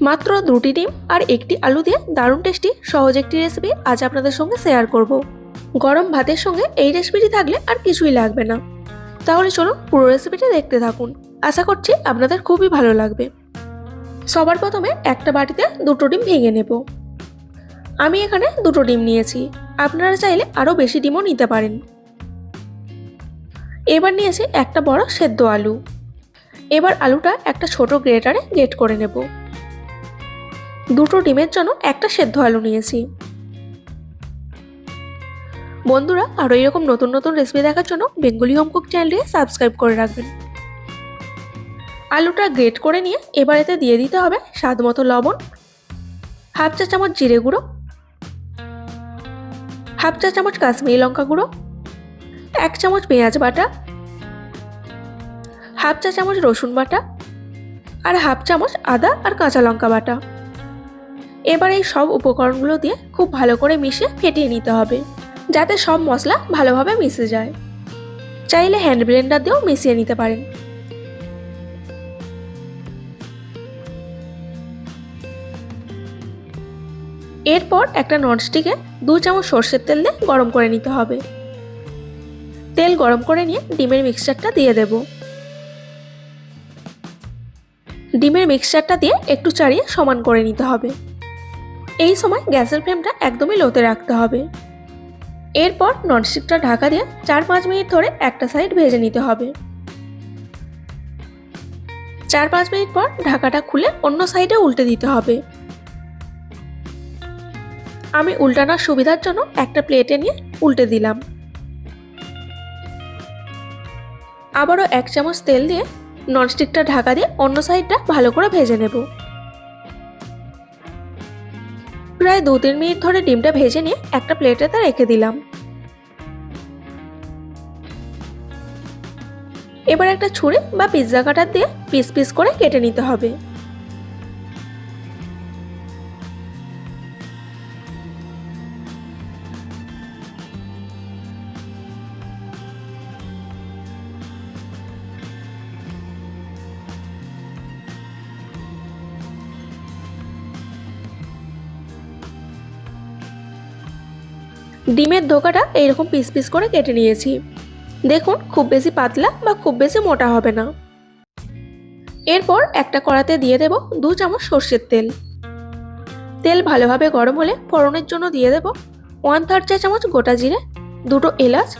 মাত্র দুটি ডিম আর একটি আলু দিয়ে দারুণ টেস্টি সহজ একটি রেসিপি আজ আপনাদের সঙ্গে শেয়ার করব। গরম ভাতের সঙ্গে এই রেসিপিটি থাকলে আর কিছুই লাগবে না। তাহলে চলুন পুরো রেসিপিটি দেখতে থাকুন। আশা করছি আপনাদের খুবই ভালো লাগবে। সবার প্রথমে একটা বাটিতে দুটো ডিম ভেঙে নেব। আমি এখানে দুটো ডিম নিয়েছি। আপনারা চাইলে আরও বেশি ডিমও নিতে পারেন। এবার নিয়েছি একটা বড় সেদ্ধ আলু। এবার আলুটা একটা ছোট গ্রেটারে গ্রেট করে নেব। দুটো ডিমের জন্য একটা সেদ্ধ আলু নিয়েছি। বন্ধুরা, আরও এরকম নতুন নতুন রেসিপি দেখার জন্য বেঙ্গলি হোম কুক চ্যানেলটিকে সাবস্ক্রাইব করে রাখবেন। আলুটা গ্রেট করে নিয়ে এবার এতে দিয়ে দিতে হবে স্বাদ মতো লবণ, হাফ চা চামচ জিরে গুঁড়ো, হাফ চা চামচ কাশ্মীরি লঙ্কা গুঁড়ো, এক চামচ পেঁয়াজ বাটা, হাফ চা চামচ রসুন বাটা আর হাফ চামচ আদা আর কাঁচা লঙ্কা বাটা। এবার এই সব উপকরণগুলো দিয়ে খুব ভালো করে মিশিয়ে ফেটিয়ে নিতে হবে, যাতে সব মশলা ভালোভাবে মিশে যায়। চাইলে হ্যান্ড ব্লেন্ডার দিয়েও মিশিয়ে নিতে পারেন। এরপর একটা ননস্টিকে দু চামচ সর্ষের তেল দিয়ে গরম করে নিতে হবে। তেল গরম করে নিয়ে ডিমের মিক্সচারটা দিয়ে দেব। ডিমের মিক্সচারটা দিয়ে একটু চাড়িয়ে সমান করে নিতে হবে। এই সময় গ্যাসের ফ্লেমটা একদমই লোতে রাখতে হবে। এরপর ননস্টিকটা ঢাকা দিয়ে চার পাঁচ মিনিট ধরে একটা সাইড ভেজে নিতে হবে। চার পাঁচ মিনিট পর ঢাকাটা খুলে অন্য সাইডে উল্টে দিতে হবে। আমি উল্টানোর সুবিধার জন্য একটা প্লেটে নিয়ে উল্টে দিলাম। আবারও এক চামচ তেল দিয়ে ননস্টিকটা ঢাকা দিয়ে অন্য সাইডটা ভালো করে ভেজে নেব। প্রায় দু তিন মিনিট ধরে ডিমটা ভেজে নিয়ে একটা প্লেটে তা রেখে দিলাম। এবার একটা ছুরি বা পিৎজা কাটার দিয়ে পিস পিস করে কেটে নিতে হবে। ডিমের ধোকাটা এইরকম পিস পিস করে কেটে নিয়েছি। দেখুন, খুব বেশি পাতলা বা খুব বেশি মোটা হবে না। এরপর একটা কড়াতে দিয়ে দেব দু চামচ সর্ষের তেল। তেল ভালোভাবে গরম হলে ফোড়নের জন্য দিয়ে দেব ওয়ান থার্ড চা চামচ গোটা জিরে, দুটো এলাচ,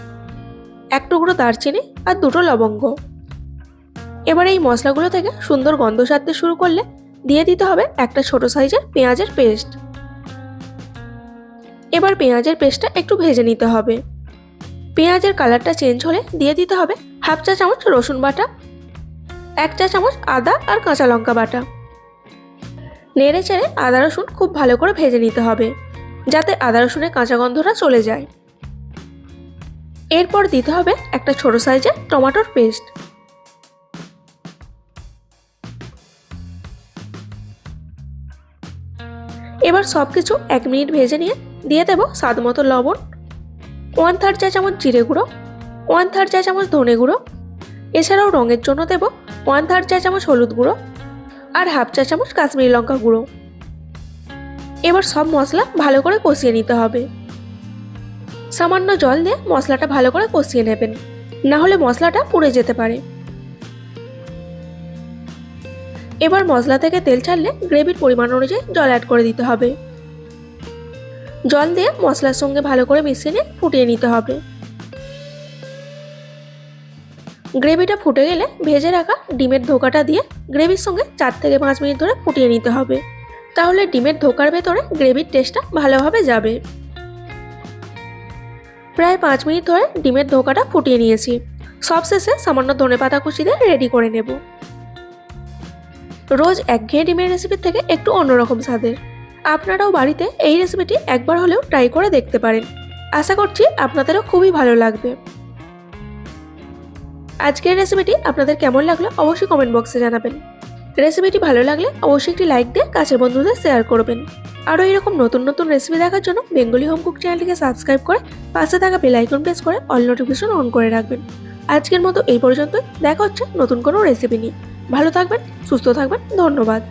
এক টুকরো দারচিনি আর দুটো লবঙ্গ। এবার এই মশলাগুলো থেকে সুন্দর গন্ধ সারতে শুরু করলে দিয়ে দিতে হবে একটা ছোট সাইজের পেঁয়াজের পেস্ট। এবার পেঁয়াজের পেস্টটা একটু ভেজে নিতে হবে। পেঁয়াজের কালারটা চেঞ্জ হলে দিয়ে দিতে হবে হাফ চা চামচ রসুন বাটা, এক চা চামচ আদা আর কাঁচা লঙ্কা বাটা। নেড়ে চেড়ে আদা রসুন খুব ভালো করে ভেজে নিতে হবে, যাতে আদা রসুনের কাঁচা গন্ধটা চলে যায়। এরপর দিতে হবে একটা ছোট সাইজের টমেটোর পেস্ট। এবার সব কিছু এক মিনিট ভেজে নিয়ে দিয়ে দেবো স্বাদ মতো লবণ ওয়ান থার্ড চা চামচ জিরে গুঁড়ো ওয়ান থার্ড চা চামচ ধনে গুঁড়ো, এছাড়াও রঙের জন্য দেবো ওয়ান থার্ড চা চামচ হলুদ গুঁড়ো আর হাফ চা চামচ কাশ্মীরি লঙ্কা গুঁড়ো। এবার সব মশলা ভালো করে কষিয়ে নিতে হবে। সামান্য জল দিয়ে মশলাটা ভালো করে কষিয়ে নেবেন, না হলে মশলাটা পুড়ে যেতে পারে। এবার মশলা থেকে তেল ছাড়লে গ্রেভির পরিমাণ অনুযায়ী জল অ্যাড করে দিতে হবে। জল দিয়ে মশলার সঙ্গে ভালো করে মিশিয়ে নিয়ে ফুটিয়ে নিতে হবে। গ্রেভিটা ফুটে গেলে ভেজে রাখা ডিমের ধোকাটা দিয়ে গ্রেভির সঙ্গে চার থেকে পাঁচ মিনিট ধরে ফুটিয়ে নিতে হবে। তাহলে ডিমের ধোকার ভেতরে গ্রেভির টেস্টটা ভালোভাবে যাবে। প্রায় পাঁচ মিনিট ধরে ডিমের ধোকাটা ফুটিয়ে নিয়েছি। সবশেষে সামান্য ধনে পাতা কুচি দিয়ে রেডি করে নেব। রোজ একঘেয়ে ডিমের রেসিপির থেকে একটু অন্যরকম স্বাদের। আপনারাও বাড়িতে এই রেসিপিটি একবার হলেও ট্রাই করে দেখতে পারেন। আশা করছি আপনাদেরও খুবই ভালো লাগবে। আজকের রেসিপিটি আপনাদের কেমন লাগল অবশ্যই কমেন্ট বক্সে জানাবেন। রেসিপিটি ভালো লাগলে অবশ্যই একটি লাইক দিয়ে কাছের বন্ধুদের শেয়ার করবেন। আরও এরকম নতুন নতুন রেসিপি দেখার জন্য বেঙ্গলি হোম কুক চ্যানেলটিকে সাবস্ক্রাইব করে পাশে থাকা বেল আইকন প্রেস করে অল নোটিফিকেশন অন করে রাখবেন। আজকের মতো এই পর্যন্ত দেখা হচ্ছে নতুন কোনো রেসিপি নিয়ে। ভালো থাকবেন, সুস্থ থাকবেন, ধন্যবাদ।